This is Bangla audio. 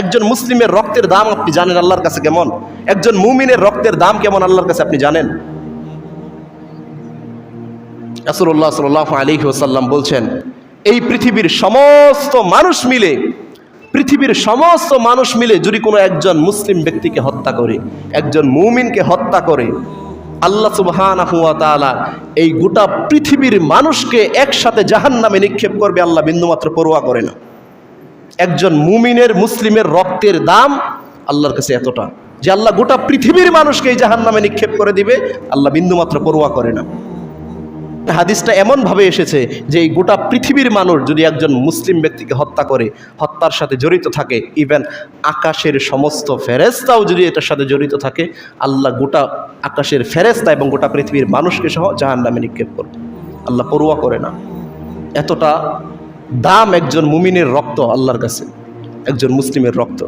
একজন মুসলিমের রক্তের দাম আপনি জানেন আল্লাহর কাছে কেমন? একজন মুমিনের রক্তের দাম কেমন আল্লাহর কাছে আপনি জানেন? রাসূলুল্লাহ সাল্লাল্লাহু আলাইহি ওয়াসাল্লাম বলছেন, এই পৃথিবীর সমস্ত মানুষ মিলে, পৃথিবীর সমস্ত মানুষ মিলে যদি কোনো একজন মুসলিম ব্যক্তিকে হত্যা করে, একজন মুমিনকে হত্যা করে, আল্লাহ তাআলা এই গোটা পৃথিবীর মানুষকে একসাথে জাহান নামে নিক্ষেপ করবে, আল্লাহ বিন্দুমাত্র পরোয়া করে না। একজন মুমিনের মুসলিমের রক্তের দাম আল্লাহর কাছে এতটা যে আল্লাহ গোটা পৃথিবীর মানুষকে এই জাহান্নামে নিক্ষেপ করে দিবে, আল্লাহ বিন্দুমাত্র পরোয়া করে না। হাদিসটা এমনভাবে এসেছে যে এই গোটা পৃথিবীর মানুষ যদি একজন মুসলিম ব্যক্তিকে হত্যা করে, হত্যার সাথে জড়িত থাকে ইভেন আকাশের সমস্ত ফেরেস্তাও যদি এটার সাথে জড়িত থাকে, আল্লাহ গোটা আকাশের ফেরেস্তা এবং গোটা পৃথিবীর মানুষকে সহ জাহান নামে নিক্ষেপ করবে। আল্লাহ পড়ুয়া করে না। এতটা দাম একজন মুমিনের রক্ত আল্লাহর কাছে একজন মুসলিমের রক্ত।